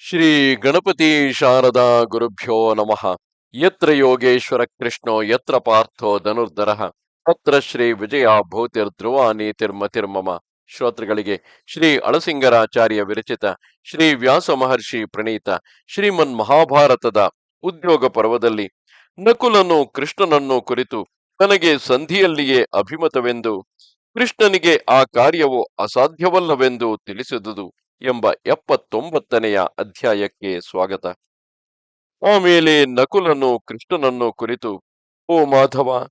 ಶ್ರೀ ಗಣಪತಿ ಶಾರದಾ ಗುರುಭ್ಯೋ ನಮಃ. ಯತ್ರ ಯೋಗೇಶ್ವರ ಕೃಷ್ಣೋ, ಯತ್ರ ಪಾರ್ಥೋ ಧನುರ್ಧರ. ತತ್ರ ಶ್ರೀ ವಿಜಯ ಭೂತಿರ್ ಧ್ರುವ ನೀತಿರ್ಮತಿರ್ಮಮ ಶ್ರೋತೃಗಳಿಗೆ ಶ್ರೀ ಅಳಸಿಂಗರಾಚಾರ್ಯ ವಿರಚಿತ, ಶ್ರೀ ವ್ಯಾಸ ಮಹರ್ಷಿ ಪ್ರಣೀತ, ಶ್ರೀಮನ್ ಮಹಾಭಾರತದ ಉದ್ಯೋಗ ಪರ್ವದಲ್ಲಿ ನಕುಲನು ಕೃಷ್ಣನನ್ನು ಕುರಿತು ತನಗೆ ಸಂಧಿಯಲ್ಲಿಯೇ ಅಭಿಮತವೆಂದು, ಕೃಷ್ಣನಿಗೆ ಆ ಕಾರ್ಯವು ಅಸಾಧ್ಯವಲ್ಲವೆಂದು ತಿಳಿಸಿದುದು. ಎಂಬ ಎಪ್ಪತ್ತೊಂಬತ್ತನೆಯ ಅಧ್ಯಾಯಕ್ಕೆ ಸ್ವಾಗತ. ಆಮೇಲೆ ನಕುಲನು ಕೃಷ್ಣನನ್ನು ಕುರಿತು, ಓ ಮಾಧವ,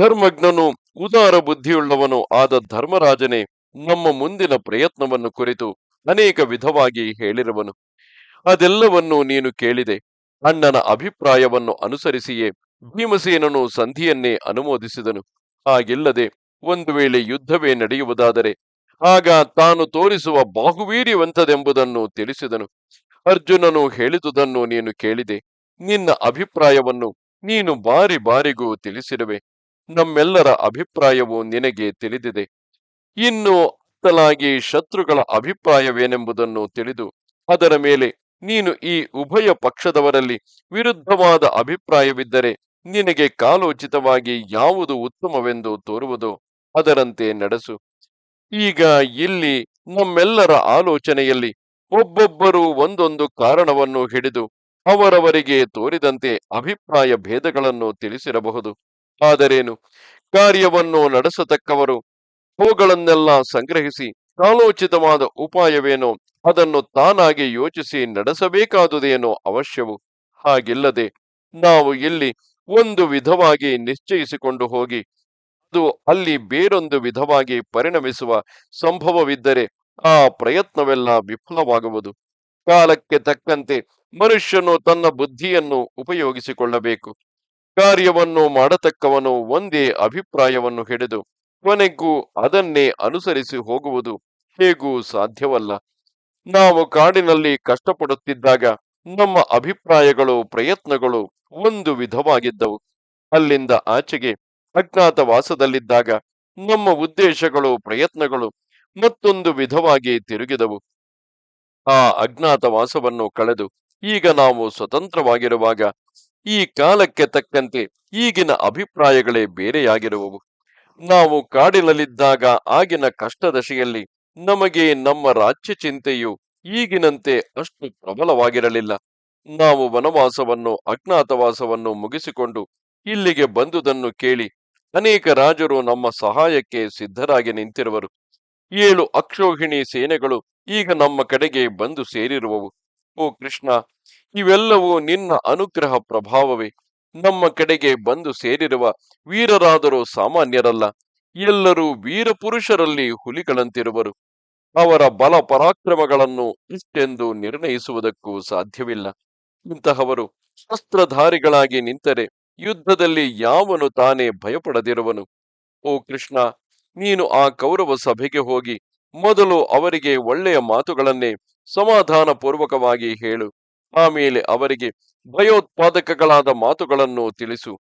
ಧರ್ಮಜ್ಞನು ಉದಾರ ಬುದ್ಧಿಯುಳ್ಳವನು ಆದ ಧರ್ಮರಾಜನೇ, ನಮ್ಮ ಮುಂದಿನ ಪ್ರಯತ್ನವನ್ನು ಕುರಿತು ಅನೇಕ ವಿಧವಾಗಿ ಹೇಳಿರುವನು. ಅದೆಲ್ಲವನ್ನೂ ನೀನು ಕೇಳಿದೆ. ಅಣ್ಣನ ಅಭಿಪ್ರಾಯವನ್ನು ಅನುಸರಿಸಿಯೇ ಭೀಮಸೇನನು ಸಂಧಿಯನ್ನೇ ಅನುಮೋದಿಸಿದನು. ಹಾಗಿಲ್ಲದೆ ಒಂದು ವೇಳೆ ಯುದ್ಧವೇ ನಡೆಯುವುದಾದರೆ ಆಗ ತಾನು ತೋರಿಸುವ ಬಾಹುವೀರ್ಯವಂತದೆಂಬುದನ್ನು ತಿಳಿಸಿದನು. ಅರ್ಜುನನು ಹೇಳಿದುದನ್ನು ನೀನು ಕೇಳಿದೆ. ನಿನ್ನ ಅಭಿಪ್ರಾಯವನ್ನು ನೀನು ಬಾರಿ ಬಾರಿಗೂ ತಿಳಿಸಿರುವೆ. ನಮ್ಮೆಲ್ಲರ ಅಭಿಪ್ರಾಯವು ನಿನಗೆ ತಿಳಿದಿದೆ. ಇನ್ನು ಅತ್ತಲಾಗಿ ಶತ್ರುಗಳ ಅಭಿಪ್ರಾಯವೇನೆಂಬುದನ್ನು ತಿಳಿದು ಅದರ ಮೇಲೆ ನೀನು ಈ ಉಭಯ ಪಕ್ಷದವರಲ್ಲಿ ವಿರುದ್ಧವಾದ ಅಭಿಪ್ರಾಯವಿದ್ದರೆ ನಿನಗೆ ಕಾಲೋಚಿತವಾಗಿ ಯಾವುದು ಉತ್ತಮವೆಂದು ತೋರುವುದೋ ಅದರಂತೆ ನಡೆಸು. ಈಗ ಇಲ್ಲಿ ನಮ್ಮೆಲ್ಲರ ಆಲೋಚನೆಯಲ್ಲಿ ಒಬ್ಬೊಬ್ಬರು ಒಂದೊಂದು ಕಾರಣವನ್ನು ಹಿಡಿದು ಅವರವರಿಗೆ ತೋರಿದಂತೆ ಅಭಿಪ್ರಾಯ ಭೇದಗಳನ್ನು ತಿಳಿಸಿರಬಹುದು. ಆದರೇನು? ಕಾರ್ಯವನ್ನು ನಡೆಸತಕ್ಕವರು ಅವುಗಳನ್ನೆಲ್ಲ ಸಂಗ್ರಹಿಸಿ ಕಾಲೋಚಿತವಾದ ಉಪಾಯವೇನೋ? ಅದನ್ನು ತಾನಾಗಿ ಯೋಚಿಸಿ ನಡೆಸಬೇಕಾದುದೇನೋ ಅವಶ್ಯವು? ಹಾಗಿಲ್ಲದೆ ನಾವು ಇಲ್ಲಿ ಒಂದು ವಿಧವಾಗಿ ನಿಶ್ಚಯಿಸಿಕೊಂಡು ಹೋಗಿ ಅದು ಅಲ್ಲಿ ಬೇರೊಂದು ವಿಧವಾಗಿ ಪರಿಣಮಿಸುವ ಸಂಭವವಿದ್ದರೆ ಆ ಪ್ರಯತ್ನವೆಲ್ಲ ವಿಫಲವಾಗುವುದು. ಕಾಲಕ್ಕೆ ತಕ್ಕಂತೆ ಮನುಷ್ಯನು ತನ್ನ ಬುದ್ಧಿಯನ್ನು ಉಪಯೋಗಿಸಿಕೊಳ್ಳಬೇಕು. ಕಾರ್ಯವನ್ನು ಮಾಡತಕ್ಕವನು ಒಂದೇ ಅಭಿಪ್ರಾಯವನ್ನು ಹಿಡಿದು ಕೊನೆಗೂ ಅದನ್ನೇ ಅನುಸರಿಸಿ ಹೋಗುವುದು ಹೇಗೂ ಸಾಧ್ಯವಲ್ಲ. ನಾವು ಕಾಡಿನಲ್ಲಿ ಕಷ್ಟಪಡುತ್ತಿದ್ದಾಗ ನಮ್ಮ ಅಭಿಪ್ರಾಯಗಳು ಪ್ರಯತ್ನಗಳು ಒಂದು ವಿಧವಾಗಿದ್ದವು. ಅಲ್ಲಿಂದ ಆಚೆಗೆ ಅಜ್ಞಾತವಾಸದಲ್ಲಿದ್ದಾಗ ನಮ್ಮ ಉದ್ದೇಶಗಳು, ಪ್ರಯತ್ನಗಳು ಮತ್ತೊಂದು ವಿಧವಾಗಿ ತಿರುಗಿದವು. ಆ ಅಜ್ಞಾತವಾಸವನ್ನು ಕಳೆದು ಈಗ ನಾವು ಸ್ವತಂತ್ರವಾಗಿರುವಾಗ ಈ ಕಾಲಕ್ಕೆ ತಕ್ಕಂತೆ ಈಗಿನ ಅಭಿಪ್ರಾಯಗಳೇ ಬೇರೆಯಾಗಿರುವವು. ನಾವು ಕಾಡಿನಲ್ಲಿದ್ದಾಗ ಆಗಿನ ಕಷ್ಟದಶೆಯಲ್ಲಿ ನಮಗೆ ನಮ್ಮ ರಾಜ್ಯ ಚಿಂತೆಯು ಈಗಿನಂತೆ ಅಷ್ಟು ಪ್ರಬಲವಾಗಿರಲಿಲ್ಲ. ನಾವು ವನವಾಸವನ್ನು ಅಜ್ಞಾತವಾಸವನ್ನು ಮುಗಿಸಿಕೊಂಡು ಇಲ್ಲಿಗೆ ಬಂದುದನ್ನು ಕೇಳಿ ಅನೇಕ ರಾಜರು ನಮ್ಮ ಸಹಾಯಕ್ಕೆ ಸಿದ್ಧರಾಗಿ ನಿಂತಿರುವರು. ಏಳು ಅಕ್ಷೋಹಿಣಿ ಸೇನೆಗಳು ಈಗ ನಮ್ಮ ಕಡೆಗೆ ಬಂದು ಸೇರಿರುವವು. ಓ ಕೃಷ್ಣ, ಇವೆಲ್ಲವೂ ನಿನ್ನ ಅನುಗ್ರಹ ಪ್ರಭಾವವೇ. ನಮ್ಮ ಕಡೆಗೆ ಬಂದು ಸೇರಿರುವ ವೀರರಾದರೂ ಸಾಮಾನ್ಯರಲ್ಲ. ಎಲ್ಲರೂ ವೀರ ಪುರುಷರಲ್ಲಿ ಹುಲಿಗಳಂತಿರುವರು. ಅವರ ಬಲ ಪರಾಕ್ರಮಗಳನ್ನು ಇಷ್ಟೆಂದು ನಿರ್ಣಯಿಸುವುದಕ್ಕೂ ಸಾಧ್ಯವಿಲ್ಲ. ಇಂತಹವರು ಶಸ್ತ್ರಧಾರಿಗಳಾಗಿ ನಿಂತರೆ ಯುದ್ಧದಲ್ಲಿ ಯಾವನು ತಾನೇ ಭಯಪಡದಿರುವನು? ಓ ಕೃಷ್ಣ, ನೀನು ಆ ಕೌರವ ಸಭೆಗೆ ಹೋಗಿ ಮೊದಲು ಅವರಿಗೆ ಒಳ್ಳೆಯ ಮಾತುಗಳನ್ನೇ ಸಮಾಧಾನ ಪೂರ್ವಕವಾಗಿ ಹೇಳು. ಆಮೇಲೆ ಅವರಿಗೆ ಭಯೋತ್ಪಾದಕಗಳಾದ ಮಾತುಗಳನ್ನು ತಿಳಿಸು.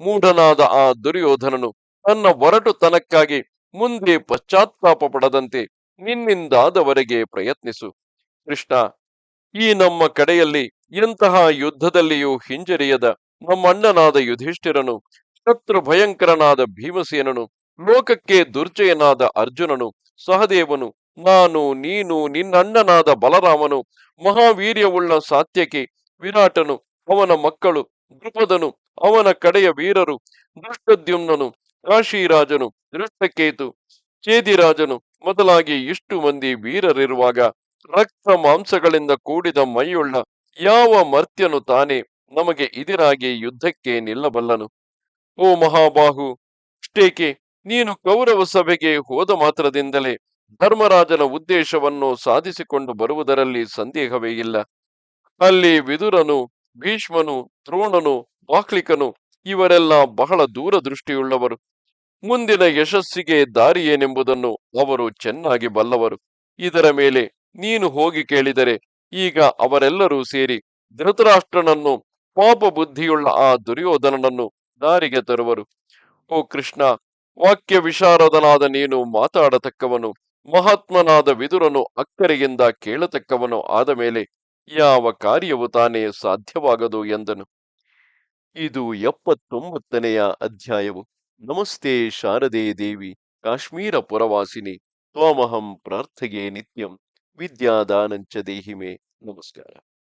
ಮೂಢನಾದ ಆ ದುರ್ಯೋಧನನು ತನ್ನ ಒರಟುತನಕ್ಕಾಗಿ ಮುಂದೆ ಪಶ್ಚಾತ್ತಾಪ ಪಡದಂತೆ ನಿನ್ನಿಂದಾದವರೆಗೆ ಪ್ರಯತ್ನಿಸು. ಕೃಷ್ಣ, ಈ ನಮ್ಮ ಕಡೆಯಲ್ಲಿ ಇಂತಹ ಯುದ್ಧದಲ್ಲಿಯೂ ಹಿಂಜರಿಯದ ನಮ್ಮಣ್ಣನಾದ ಯುಧಿಷ್ಠಿರನು ಶತ್ರು ಭಯಂಕರನಾದ ಭೀಮಸೇನನು, ಲೋಕಕ್ಕೆ ದುರ್ಜಯನಾದ ಅರ್ಜುನನು, ಸಹದೇವನು, ನಾನು, ನೀನು, ನಿನ್ನಣ್ಣನಾದ ಬಲರಾಮನು, ಮಹಾವೀರ್ಯವುಳ್ಳ ಸಾತ್ಯಕಿ, ವಿರಾಟನು, ಅವನ ಮಕ್ಕಳು ದೃಪದನು ಅವನ ಕಡೆಯ ವೀರರು, ದೃಷ್ಟದ್ಯುಮ್ನನು, ಕಾಶಿರಾಜನು ದೃಷ್ಟಕೇತು ಚೇದಿರಾಜನು ಮೊದಲಾಗಿ ಇಷ್ಟು ಮಂದಿ ವೀರರಿರುವಾಗ ರಕ್ತ ಮಾಂಸಗಳಿಂದ ಕೂಡಿದ ಮೈಯುಳ್ಳ ಯಾವ ಮರ್ತ್ಯನು ತಾನೇ? ನಮಗೆ ಇದಿರಾಗಿ ಯುದ್ಧಕ್ಕೆ ನಿಲ್ಲಬಲ್ಲನು. ಓ ಮಹಾಬಾಹು, ಇಷ್ಟೇಕೆ? ನೀನು ಕೌರವ ಸಭೆಗೆ ಹೋದ ಮಾತ್ರದಿಂದಲೇ ಧರ್ಮರಾಜನ ಉದ್ದೇಶವನ್ನು ಸಾಧಿಸಿಕೊಂಡು ಬರುವುದರಲ್ಲಿ ಸಂದೇಹವೇ ಇಲ್ಲ. ಅಲ್ಲಿ ವಿದುರನು, ಭೀಷ್ಮನು, ದ್ರೋಣನು, ವಾಕ್ಲಿಕನು ಇವರೆಲ್ಲ ಬಹಳ ದೂರದೃಷ್ಟಿಯುಳ್ಳವರು. ಮುಂದಿನ ಯಶಸ್ಸಿಗೆ ದಾರಿಯೇನೆಂಬುದನ್ನು ಅವರು ಚೆನ್ನಾಗಿ ಬಲ್ಲವರು. ಇದರ ಮೇಲೆ ನೀನು ಹೋಗಿ ಕೇಳಿದರೆ ಈಗ ಅವರೆಲ್ಲರೂ ಸೇರಿ ಧೃತರಾಷ್ಟ್ರನನ್ನು ಪಾಪ ಬುದ್ಧಿಯುಳ್ಳ ಆ ದುರ್ಯೋಧನನನ್ನು ದಾರಿಗೆ ತರುವರು. ಓ ಕೃಷ್ಣ, ವಾಕ್ಯ ವಿಶಾರದನಾದ ನೀನು ಮಾತಾಡತಕ್ಕವನು, ಮಹಾತ್ಮನಾದ ವಿದುರನು ಅಕ್ಕರೆಯಿಂದ ಕೇಳತಕ್ಕವನು ಆದ ಮೇಲೆ ಯಾವ ಕಾರ್ಯವು ತಾನೇ ಸಾಧ್ಯವಾಗದು ಎಂದನು. ಇದು ಎಪ್ಪತ್ತೊಂಬತ್ತನೆಯ ಅಧ್ಯಾಯವು. ನಮಸ್ತೆ ಶಾರದೆ ದೇವಿ, ಕಾಶ್ಮೀರ ಪುರವಾಸಿನಿ, ತ್ವಮಹಂ ಪ್ರಾರ್ಥಗೆ ನಿತ್ಯಂ, ವಿದ್ಯಾದಾನಂಚ ದೇಹಿಮೆ. ನಮಸ್ಕಾರ.